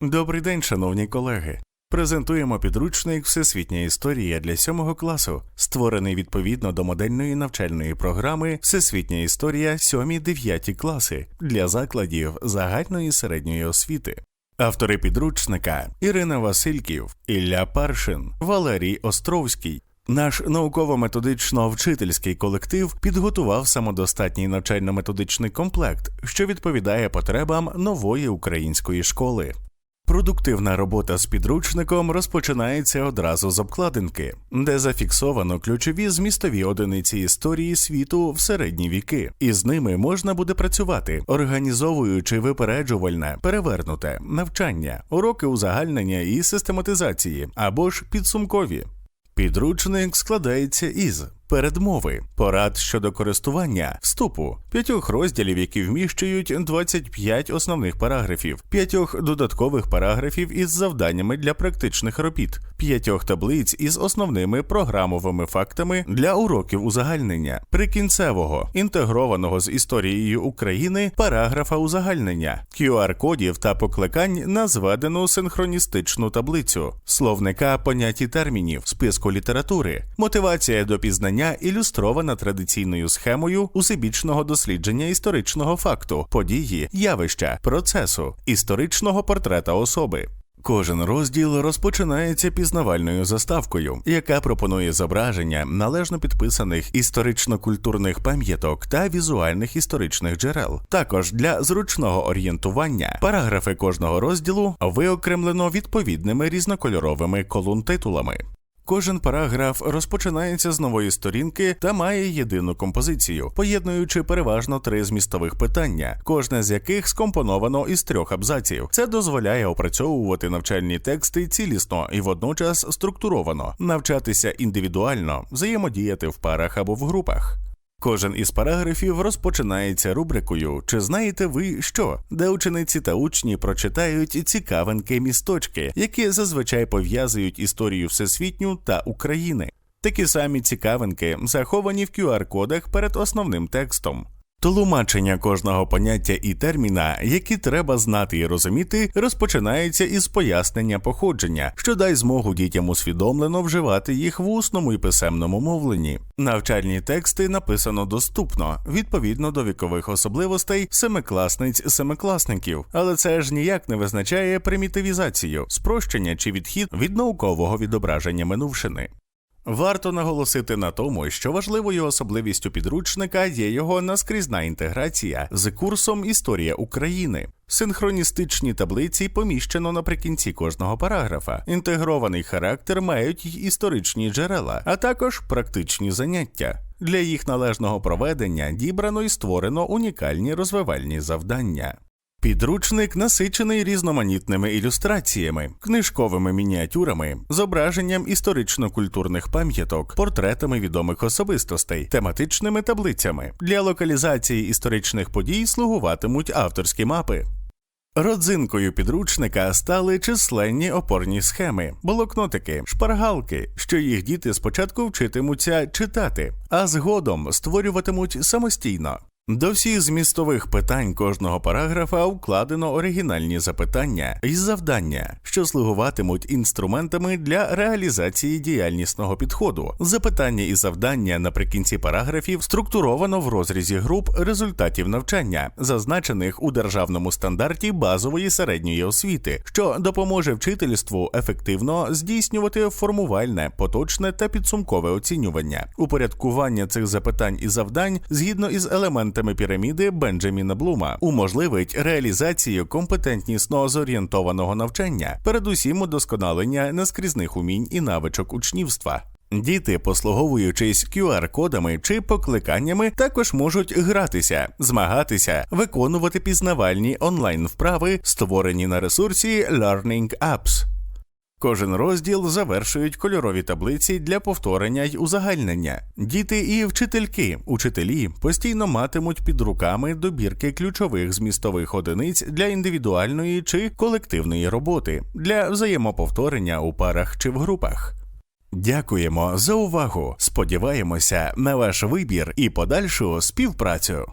Добрий день, шановні колеги. Презентуємо підручник Всесвітня історія для сьомого класу, створений відповідно до модельної навчальної програми Всесвітня історія 7-9 класи для закладів загальної середньої освіти. Автори підручника Ірина Васильків, Ілля Паршин, Валерій Островський. Наш науково-методично-вчительський колектив підготував самодостатній навчально-методичний комплект, що відповідає потребам нової української школи. Продуктивна робота з підручником розпочинається одразу з обкладинки, де зафіксовано ключові змістові одиниці історії світу в середні віки, і з ними можна буде працювати, організовуючи випереджувальне, перевернуте навчання, уроки узагальнення і систематизації або ж підсумкові. Підручник складається із передмови, порад щодо користування, вступу, п'ятьох розділів, які вміщують 25 основних параграфів, п'ятьох додаткових параграфів із завданнями для практичних робіт, п'ятьох таблиць із основними програмовими фактами для уроків узагальнення, прикінцевого, інтегрованого з історією України параграфа узагальнення, QR-кодів та покликань на зведену синхроністичну таблицю, словника понять і термінів, списку літератури, мотивація до пізнання ілюстрована традиційною схемою усебічного дослідження історичного факту, події, явища, процесу, історичного портрета особи. Кожен розділ розпочинається пізнавальною заставкою, яка пропонує зображення належно підписаних історично-культурних пам'яток та візуальних історичних джерел. Також для зручного орієнтування параграфи кожного розділу виокремлено відповідними різнокольоровими колун-титулами. Кожен параграф розпочинається з нової сторінки та має єдину композицію, поєднуючи переважно три змістових питання, кожне з яких скомпоновано із трьох абзаців. Це дозволяє опрацьовувати навчальні тексти цілісно і водночас структуровано, навчатися індивідуально, взаємодіяти в парах або в групах. Кожен із параграфів розпочинається рубрикою Чи знаєте ви що? де учениці та учні прочитають цікавенькі місточки, які зазвичай пов'язують історію всесвітню та України. Такі самі цікавинки заховані в QR-кодах перед основним текстом. Тлумачення кожного поняття і терміна, які треба знати і розуміти, розпочинається із пояснення походження, що дай змогу дітям усвідомлено вживати їх в усному і писемному мовленні. Навчальні тексти написано доступно, відповідно до вікових особливостей семикласниць семикласників, але це ж ніяк не визначає примітивізацію, спрощення чи відхід від наукового відображення минувшини. Варто наголосити на тому, що важливою особливістю підручника є його наскрізна інтеграція з курсом Історія України. Синхроністичні таблиці поміщено наприкінці кожного параграфа. Інтегрований характер мають й історичні джерела, а також практичні заняття. Для їх належного проведення дібрано і створено унікальні розвивальні завдання. Підручник насичений різноманітними ілюстраціями, книжковими мініатюрами, зображенням історично-культурних пам'яток, портретами відомих особистостей, тематичними таблицями. Для локалізації історичних подій слугуватимуть авторські мапи. Родзинкою підручника стали численні опорні схеми, блокнотики, шпаргалки, що їх діти спочатку вчитимуться читати, а згодом створюватимуть самостійно. До всіх змістових питань кожного параграфа вкладено оригінальні запитання і завдання, що слугуватимуть інструментами для реалізації діяльнісного підходу. Запитання і завдання наприкінці параграфів структуровано в розрізі груп результатів навчання, зазначених у державному стандарті базової середньої освіти, що допоможе вчительству ефективно здійснювати формувальне, поточне та підсумкове оцінювання, упорядкування цих запитань і завдань згідно із елементами елементами піраміди Бенджаміна Блума уможливить реалізацію компетентнісно зорієнтованого навчання, передусім удосконалення наскрізних умінь і навичок учнівства. Діти, послуговуючись QR-кодами чи покликаннями, також можуть гратися, змагатися, виконувати пізнавальні онлайн вправи, створені на ресурсі Learning Apps. Кожен розділ завершують кольорові таблиці для повторення й узагальнення. Діти і вчительки, учителі постійно матимуть під руками добірки ключових змістових одиниць для індивідуальної чи колективної роботи, для взаємоповторення у парах чи в групах. Дякуємо за увагу. Сподіваємося на ваш вибір і подальшу співпрацю.